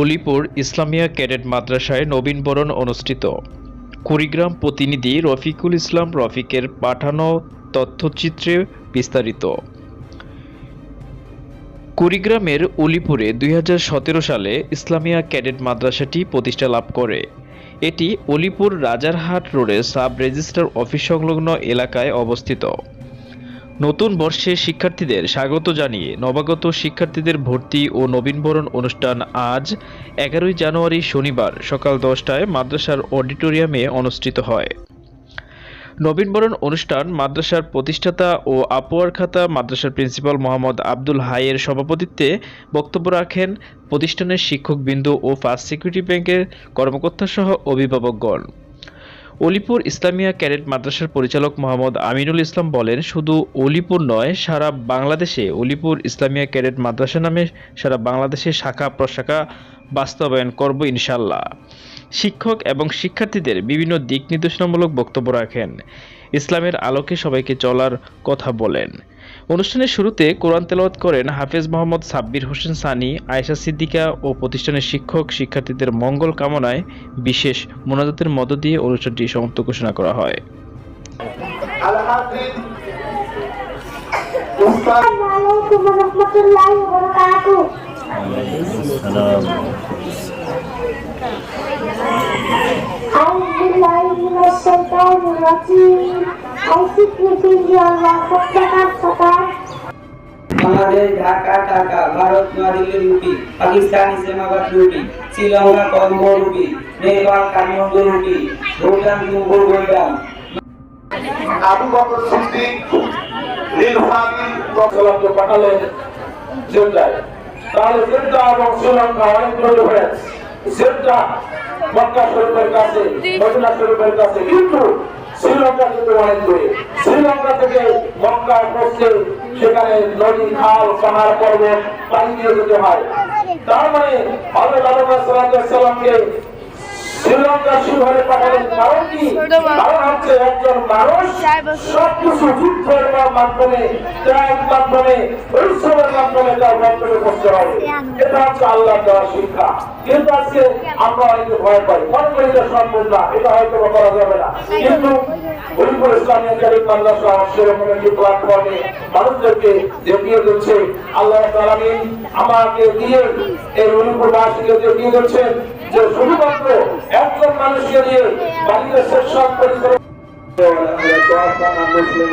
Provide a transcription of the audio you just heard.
Alipur Islamia cadet মাদ্রাসায় নবীনবরণ অনুষ্ঠিত। কুড়িগ্রাম প্রতিনিধি রফিকুল ইসলাম রফিকের পাঠানো তথ্যচিত্রে বিস্তারিত। কুড়িগ্রামের উলিপুরে দুই সালে ইসলামিয়া ক্যাডেট মাদ্রাসাটি প্রতিষ্ঠা লাভ করে। এটি অলিপুর রাজারহাট রোডে সাব রেজিস্ট্রার অফিস সংলগ্ন এলাকায় অবস্থিত। নতুন বর্ষে শিক্ষার্থীদের স্বাগত জানিয়ে নবাগত শিক্ষার্থীদের ভর্তি ও নবীনবরণ অনুষ্ঠান আজ, এগারোই জানুয়ারি শনিবার সকাল দশটায় মাদ্রাসার অডিটোরিয়ামে অনুষ্ঠিত হয়। নবীনবরণ অনুষ্ঠান মাদ্রাসার প্রতিষ্ঠাতা ও আপোয়ার খাতা মাদ্রাসার প্রিন্সিপাল মোহাম্মদ আব্দুল হাইয়ের সভাপতিত্বে বক্তব্য রাখেন প্রতিষ্ঠানের শিক্ষকবৃন্দ ও ফার্স্ট সিকিউরিটি ব্যাংকের কর্মকর্তাসহ অভিভাবকগণ। অলিপুর ইসলামিয়া ক্যাডেট মাদ্রাসার পরিচালক মোহাম্মদ আমিনুল ইসলাম বলেন, শুধু অলিপুর নয়, সারা বাংলাদেশে অলিপুর ইসলামিয়া ক্যাডেট মাদ্রাসা নামে সারা বাংলাদেশে শাখা প্রশাখা বাস্তবায়ন করব ইনশাল্লাহ শিক্ষক এবং শিক্ষার্থীদের বিভিন্ন দিক নির্দেশনামূলক বক্তব্য রাখেন। ইসলামের আলোকে সবাইকে চলার কথা বলেন। অনুষ্ঠানের শুরুতে কোরআন তেলাওয়াত করেন হাফেজ মোহাম্মদ সাব্বির হোসেন সানি আয়েশা সিদ্দিকা ও প্রতিষ্ঠানের শিক্ষক শিক্ষার্থীদের মঙ্গল কামনায় বিশেষ মোনাজাতের মধ্য দিয়ে অনুষ্ঠানটি সমাপ্ত ঘোষণা করা হয় الحافظ أستاذ عليكم ورحمة الله وبركاته أعوذ بالله من الشيطان الرجيم أيسكني الله আমাদের Dhaka taka Bharat, New Delhi rupee Pakistan, Islamabad rupee Sri Lanka, Colombo rupee Nepal, Kathmandu rupee Bhutan Singur গোল্ডাম। আবু বকর সিদ্দিক নীলফামি প্রচলনকে পাঠালেন জেদ্দায় তাহলে জেদ্দা এবং শ্রীলঙ্কা অনেক ডিফারেন্স জেদ্দা মক্কা শরীফের কাছে, মদিনা শরীফের কাছে। কিন্তু শ্রীলঙ্কা কিন্তু অনেক দূরে শ্রীলঙ্কা থেকে মক্কা পৌঁছে সেখানে নদী খাল পাহাড় পর্বত পানি দিয়ে যেতে হয়। তার মানে আল্লাহ সালামকে শ্রীলঙ্কা শিবহারে পাঠালেন কারণ কি? কারণ হচ্ছে একজন মানুষ। সবকিছু যুদ্ধের মাধ্যমে ত্যাগ মাধ্যমে পরিশ্রমের মাধ্যমে তার পৌঁছতে হবে এটা হচ্ছে আল্লাহ দেওয়া শিক্ষা। কিন্তু আজকে আমরা অনেকে ভয় পাই। মনে করি সম্ভব না এটা হয়তো করা যাবে না। কিন্তু হরিপুর ইসলামী মাদ্রাসা সেরকম একটি প্ল্যাটফর্মে মানুষদেরকে দেখিয়ে দিচ্ছে। আল্লাহ তালামিন আমাকে দিয়ে এই হরিপুর বাসীকে দেখিয়ে দিচ্ছেন যে শুধুমাত্র মানুষকে নিয়ে বাংলাদেশের সব পরিকল্পনা মুসলিম